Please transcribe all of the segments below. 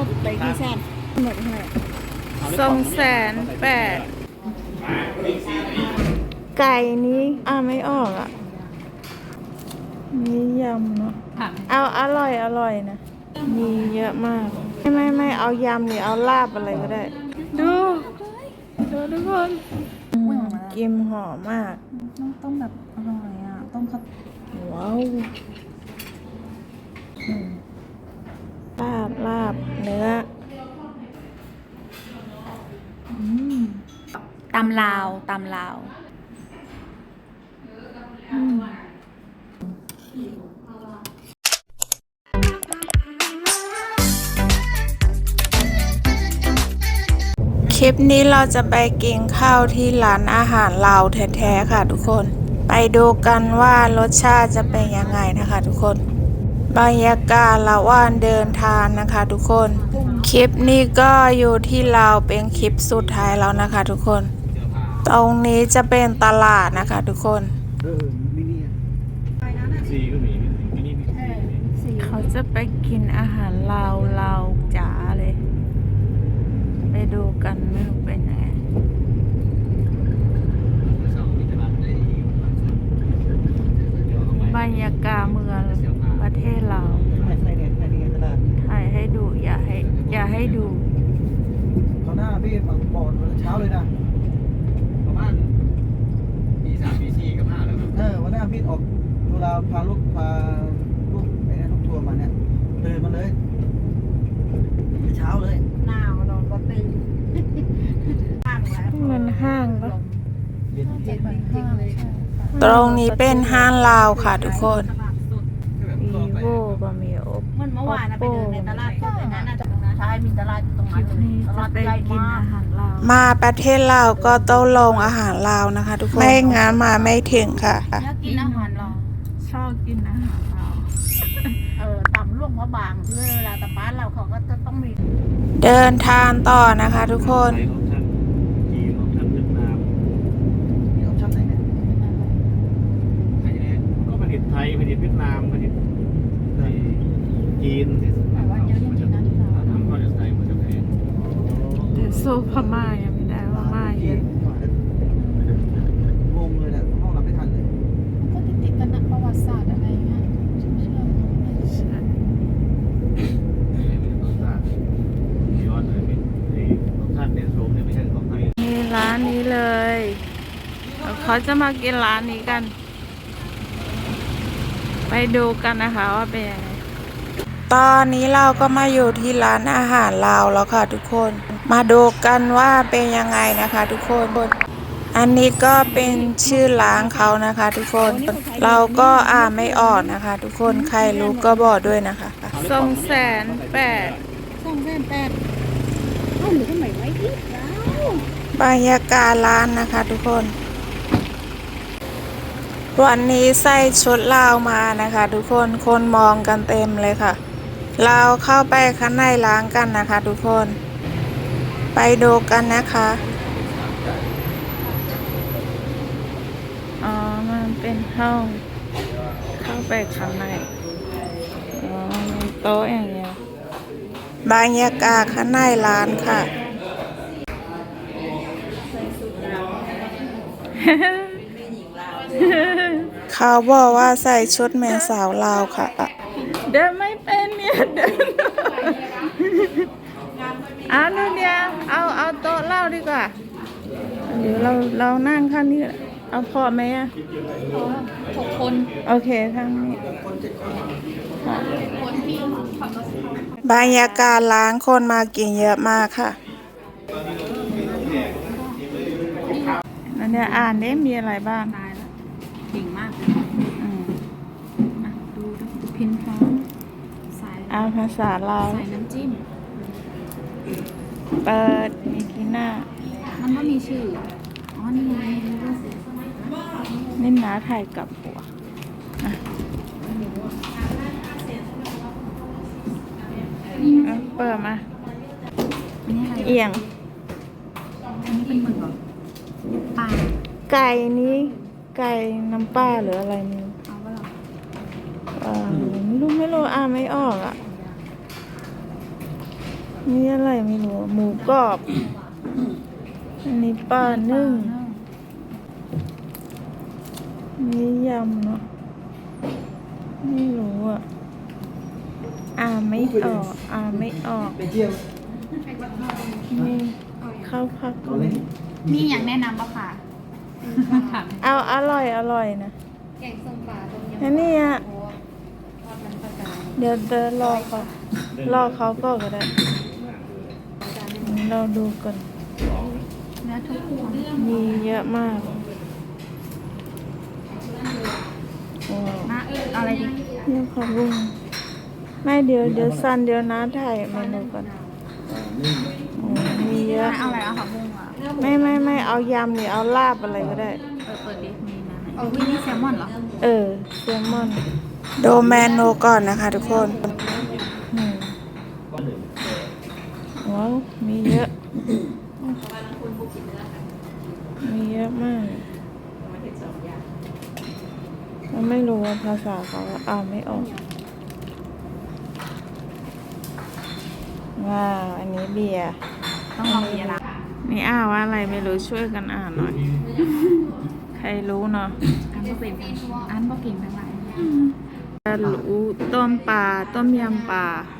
มดไปกี่แสนหมดเท่าไหร่สองแสนแปดไก่นี้อ่าไม่ออกอะนี่ยำเนาะค่ะเอาอร่อยอร่อยนะ มีเยอะมาก ไม่ไม่ไม่เอายำหรือเอาลาบอะไรก็ได้ ดู ดูทุกคนอืมกิมหอมมาก ต้องต้มแบบอร่อยอะ ต้มข้าวว้าวำลาวตำลาวคลิปนี้เราจะไปกินข้าวที่ร้านอาหารลาวแท้ๆค่ะทุกคน ไปดูกันว่ารสชาติจะเป็นยังไงนะคะทุกคน บรรยากาศระหว่างเดินทางนะคะทุกคน คลิปนี้ก็อยู่ที่ลาวเป็นคลิปสุดท้ายแล้วนะคะทุกคน ตรงนี้จะเป็นตลาดนะคะทุกคน เออมินิอะซีก็มีมินิมีเขาจะไปกินอาหารลาวลาวจ๋าเลย ไปดูกันไม่รู้เป็นยังไงบรรยากาศเมืองประเทศเราใช่ใช่เนี่ยใช่นี่ไงตลาดถ่ายให้ดูอย่าให้ อย่าให้ดูเขาหน้าพี่ฝังก่อนเช้าเลยนะ ประมาณปีสามปีสี่ก็ห้าแล้วครับ เออวันหน้าพี่ออกเวลาพาลูกพาลูกไอ้เนี่ยลูกทัวร์มาเนี่ยเดินมาเลยเช้าเลยหนาวโดนก็ตีห้างแล้วมันห้างปะเย็นเจ็ดจริงๆเลยตรงนี้เป็นห้างลาวค่ะทุกคนตลาดสดวีโวก็มีโอปเหมันเมื่อวานนะไปเดินในตลาดสดในนั้นนะใช่มีตลาดอยู่ตรงนั้นเลยนี่ตจะลาดไปใหญ่กินมากอาหารลาว มาประเทศลาวก็ต้องลงอาหารลาวนะคะ ทุกคน ไม่งั้นมาไม่ถึงค่ะ อยากกินอาหารเราชอบกินอาหารลาวเออตำล่วงพระบางเวลาตะบ้านเราเขาก็จะต้องมี เดินทางต่อนะคะ ทุกคน ไทยของท่านจีนของท่านเวียดนามมีออปชั่นไหนเนี่ยไทยเนี่ยก็ผลิตไทยผลิตเวียดนามผลิตจีน สู้พม่ายังไม่ได้พม่าเยอะงงเลยแหละห้องรับไม่ทันเลยก็ติดติดกันนะประวัติศาสตร์อะไรเงี้ยเชื่อรสชาติย้อนเลยเป็นรสชาติเป็นโซมเนี่ยไม่ใช่ของไทยนี่ร้านนี้เลยเขาจะมากินร้านนี้กัน ไปดูกันนะคะว่าเป็นยังไงตอนนี้เราก็มาอยู่ที่ร้านอาหารลาวแล้วค่ะทุกคนมาดูกันว่าเป็นยังไงนะคะทุกคนอันนี้ก็เป็นชื่อร้านเขานะคะ ทุกคน เราก็อ่านไม่ออกนะคะ ทุกคนใครรู้ก็บอกด้วยนะคะสองแสนแปดสองแสนแปดเอ้าหรือทำไมไว้ที่แล้วบรรยากาศร้านนะคะทุกคน วันนี้ใส่ชุดลาวมานะคะ ทุกคน คนมองกันเต็มเลยค่ะ เราเข้าไปข้างในร้านกันนะคะ ทุกคนไป ดูกันนะคะ อ๋อ มันเป็นห้อง เข้าไปข้างใน อ๋อมีโต๊ะอย่างเงี้ยบรรยากาศข้างในร้านค่ะ เขาบอกว่าใส่ชุดแม่สาวลาวค่ะ เดินไม่เป็นเนี่ยเดิน เอาดูเดียวเอาเอาโต๊ะเหล่าดีกว่า เดี๋ยวเราเรานั่งข้างนี้เอาพอไหมอะหกคนโอเคทางนี้ค่ะบรรยากาศร้านคนมากินเยอะมากค่ะอันเนี้ยอ่านได้มีอะไรบ้างตายแล้วเก่งมากเลยอืมอะดูดูพินฟ้าสายเอาภาษาลาวใส่น้ำจิ้ม เปิดมีกีหน้ามันก็มีชื่อ อ๋อ นี่ไงมีรูปนิ่นาถ่ายกับหัวอะเอาเปิดมาอันนี้อะไรเอียง อันนี้เป็นหมึกเหรอปลาไก่นี้ ไก่น้ำปลาหรืออะไรนี่เอาปะล่ะเออไม่รู้ไม่รู้อ่านไม่ออกอะ นี่อะไรไม่รู้อะหมูกรอบ อันนี้ปลานึ่งนี่ยำเนาะไม่รู้อะอ่านไม่ออกอ่านไม่ออกไปเที่ยวนี่ข้าวผักตัวเล็กมีอย่างแนะนำปะค่ะ เอาอร่อยอร่อยนะแกงส้มปลาต้มยำอันนี้อะโอ้ทอดมันปลากายเดี๋ยวเดินรอเขารอเขาก็ก็ได้ เราดูกันเนื้อทุกคนมีเยอะมากว้าวมาเอาอะไรดีเนี่ยผักบุ้งไม่เดี๋ยวเดี๋ยวซันเดี๋ยวน้าถ่ายเมนูก่อนอ่านึ่งโอ้มีเยอะ เอาอะไรเอาผักบุ้งอะไม่ไม่ไม่เอายำหรือเอาลาบอะไรก็ได้เปิดเปิดดิมีนะไหนเอาวินี่แซลมอนเหรอ เออแซลมอนดูเมนูก่อนนะคะทุกคนอืมว้าว มีเยอะ มีเยอะมากเราไม่รู้ว่าภาษาเขาอ่านไม่ออก ว้าว อันนี้เบียร์ ต้องลองเบียร์ละนี่อ่านว่าอะไรไม่รู้ช่วยกันอ่านหน่อย ใครรู้เนาะ อันก็เป็นอันก็เก่งทั้งหลายจะรู้ต้มปลา ต้มยำปลาเนื้ออ่อน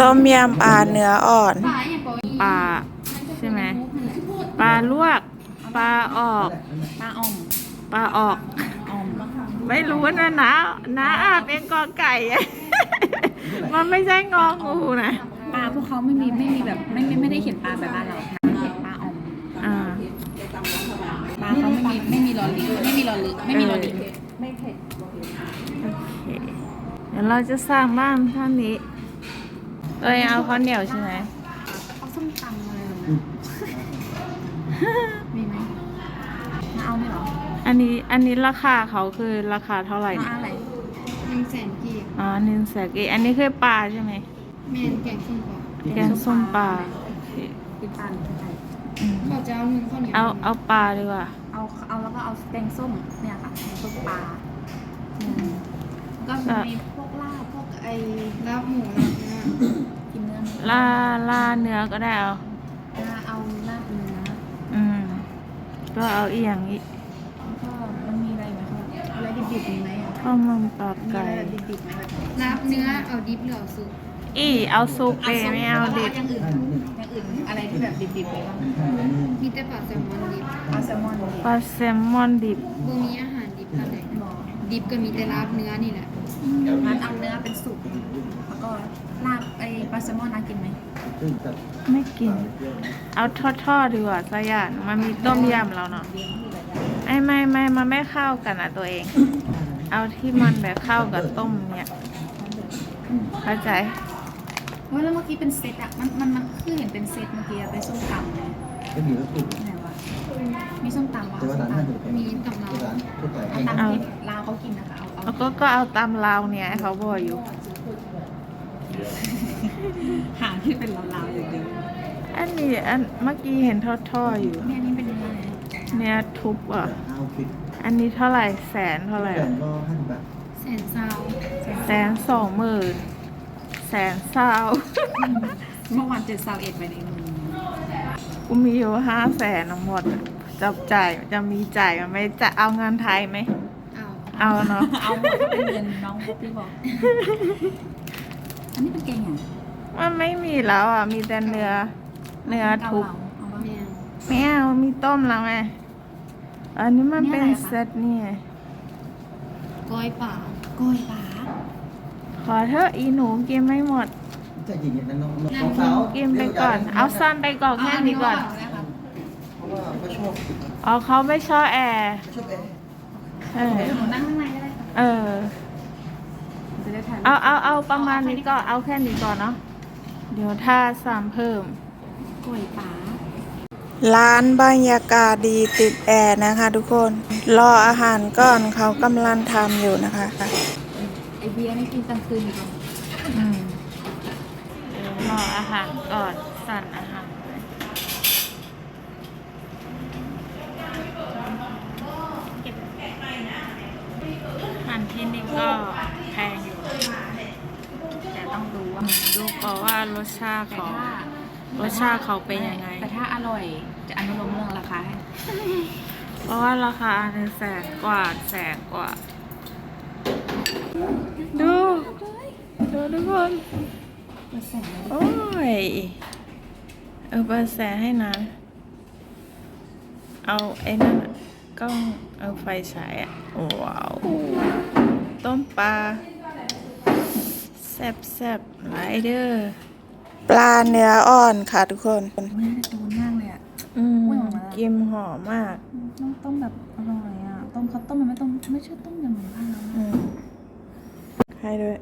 ต้มยำปลาเนื้ออ่อนปลาอย่างปอยปลาใช่ไหมปลาลวก ปลาออก ปลาอ่อมปลาออกอ่อมไม่รู้นะนะนะอ่านเป็นกอไก่อะมันไม่ใช่งองูนะปลาพวกเขาไม่มีไม่มีแบบไม่ไม่ไม่ได้เขียนปลาแบบบ้านเราเขียนปลาอ่อมอ่าปลาเขาไม่มีไม่มีรอลิงไม่มีรอลิงไม่มีรอลิงไม่เผ็ดโอเคเดี๋ยวเราจะสร้างบ้านท่านนี้ตัว เองเอาข้าวเหนียวใช่ไหมเอาส้มตำมาเลยมีไหมมาเอาไหมเหรออันนี้อันนี้ราคาเขาคือราคาเท่าไหร่มาเนี่ยอะไรหนึ่งแสนกีบอ๋อหนึ่งแสนกีอันนี้คือปลาใช่ไหมแม่นแกงส้มปลาแกงส้มปลาโอเคกินปลาหรือกินไก่อืมข้าวเจ้าหนึ่งข้าวเหนียวเอาเอาปลาดีกว่า เอาเอาแล้วก็เอาแกงส้มเนี่ยค่ะแกงส้มปลาอืมก็มีพวกลาบพวกไอ้ลาบหมูลาบเนื้อ กินเนื้อล่าล่าเนื้อก็ได้เอาลาเอาลาบเนื้ออืม ก็เอาอีอย่างนี้แล้วก็มันมีอะไรไหมคะอะไรดิบๆมีไหมอะข้าวมันปลามีไก่อะไรแบบดิบๆไหมลาบเนื้อเอาดิบหรือเอาซุปอีเอาซุปไปไม่เอาดิบอย่างอื่นอย่างอื่นอะไรที่แบบดิบๆเลยบ้างมีแต่ปลาแซลมอนดิบเอาแซลมอนดิบปลาแซลมอนดิบ บ่มีอาหารดิบอะไรดิบก็มีแต่ลาบเนื้อนี่แหละงั้นเอาเนื้อเป็นสุกแล้วก็ ลาบไอ้ปลาแซลมอนน่ากินไหมซึ่งตัดไม่กิน เอาทอดๆดีกว่าสยานมันมีต้มยำแล้วเนาะไม่ไม่ไม่มันไม่เข้ากันอะตัวเอง เอาที่มันแบบเข้ากับต้มเนี่ยเข้าใจเฮ้ยแล้วเมื่อกี้เป็นเซตอะมันมันมันคือเห็นเป็นเซตเมื่อกี้อะเป็นส้มตำเลยก็มีรถตู้ไหนวะมีส้มตำวะแต่ว่าส้ร้ามนตท่านจะเป็นมีกับเราร้านทั่วไปำเอาตำที่ลาวเขากินนะคะเอาเอาแล้วก็ก็เอาตามลาวเนี่ยให้เขาบอกอยู่ หางที่เป็นลาวๆอย่างเดียวอันนี้อันเมื่อกี้เห็นทอดๆอยู่ เนี่ยนี่เป็นเนื้อเนี่ยทุบอะเอาคลิปอันนี้เท่าไหร่แสนเท่าไหร่แต่อะก็ห้าสิบบาทแสนซาวแสนสองหมื่นแสนเศร้าเมื่อวานเจ็ดซาวเอ็ดไปในมือกูมีอยู่ห้าแสนทั้งหมดอะจะจ่ายจะมีจ่ายมันไหม่จะเอาเงินไทยไหม เอาเอาเนาะ เอาหมดก็เป็นเงินน้องปุ๊บพี่บอก อันนี้เป็นแกงอย่างมันไม่มีแล้วอะ มีแต่เนื้อ เนื้อทุบเอาบ้างแม่นไม่เอามีต้มแล้วไง อันนี้มันเป็นนี่อะไรคะเซตนี่ไงก้อยป่ากล้วยปลาขอเถอะอีหนูกินไม่หมดจะยิงอย่างนั้นน้องน้องสาวกินไปก่อน เอาซ่อนไปก่อนแค่นี้ก่อนเาเลยค่ะเพราะว่าเขาชอบอ๋อเขาไม่ชอบแอร์เขาชอบแอร์เออหนูนั่งข้างในก็ได้ค่ะเออ จะได้ถ่ายเอาเอาเอาประมาณนี้ก็เอาแค่นี้ก่อนเนาะเดี๋ยวถ้าสั่งเพิ่มกล้วยปลาร้านบรรยากาศดีติดแอร์นะคะ ทุกคนรออาหารก่อนเขากำลังทำอยู่นะคะไอเบียร์นี่กินกลางคืนดีกว่าอืมเดี๋ยวรออาหารก่อนสั่นอาหาร อาหารที่นี่ก็แพงอยู่แต่ต้องดูว่าดูก่อนอว่ารสชาติแต่เขาถ้ารสชาติเขาเป็นยังไง แต่ถ้าอร่อยจะอนุโลมเรื่องราคาให้เพราะว่าราคาอันหนึ่งแสนกว่าแสนกว่า ดู ดูทุกคนเปอร์เซ็นต์เลยโอ้ย เออเบอร์แสนให้นะ เอาไอ้นั่นอะกล้องเอาไฟฉายอะว้าว ต้มปลา แซ่บแซ่บๆไรเดอร์ปลาเนื้ออ่อนค่ะทุกคนไม่ได้ดูมากเลยอะ อืมอุ้ยออกมาแล้วกิมหอมมากต้องต้มแบบอร่อยอะ ต้มเขาต้มมันไม่ต้มไม่ใช่ต้มยำเหมือนบ้านเราอืนะมให้ด้วย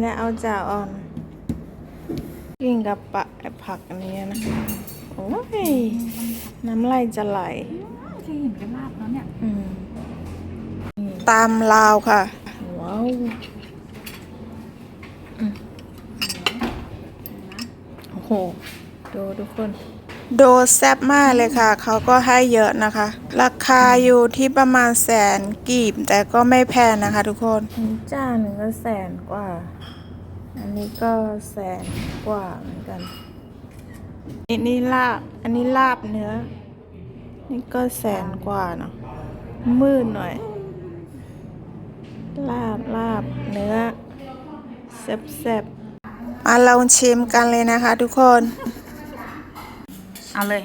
และเอาจ่าอ่อน กินกับปะไอ้ผักอันนี้นะ โอ้ย น้ำลายจะไหล เคยเห็นเป็นลาบแล้วเนี่ย อืมตามลาวค่ะ ว้าวอืม โอ้โหดูทุกคน โดแซ่บมากเลยค่ะ เขาก็ให้เยอะนะคะ ราคาอยู่ที่ประมาณแสนกีบ แต่ก็ไม่แพงนะคะทุกคนจ้าหนึ่งก็แสนกว่า อันนี้ก็แสนกว่าเหมือนกันอันนี้ลาบ อันนี้ลาบเนื้อ นี่ก็แสนกว่าเนาะมืดหน่อย ลาบลาบเนื้อแซ่บๆ มาลองชิมกันเลยนะคะทุกคน เอาเลย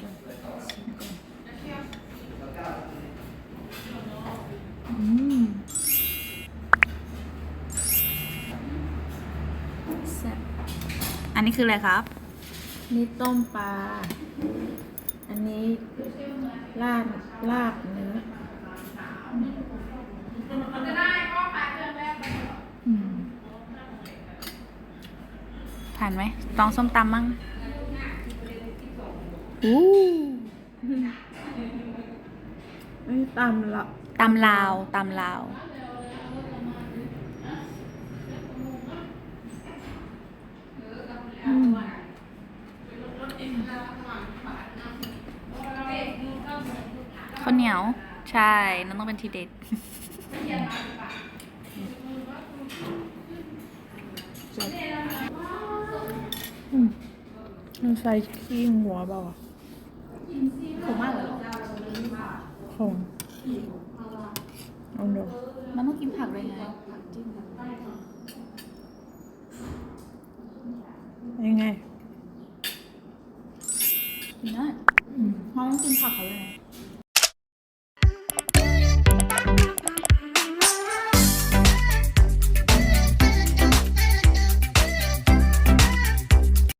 แซ่บอันนี้คืออะไรครับ นี่ต้มปลา อันนี้ลาบลาบเนื้อ ผ่านไหมลองส้มตำมั่งอู้นี่ตำละตำลาวตำลาวข้าวเหนียว ใช่นั่นต้องเป็นทีเด็ด มันใส่ขี้หัวเปล่าอะถูกมากเลยเหรอของเอาเดี๋ยวมันต้องกินผักด้วยไงยังไงกินได้เพราะต้องกินผักเขาเลยไง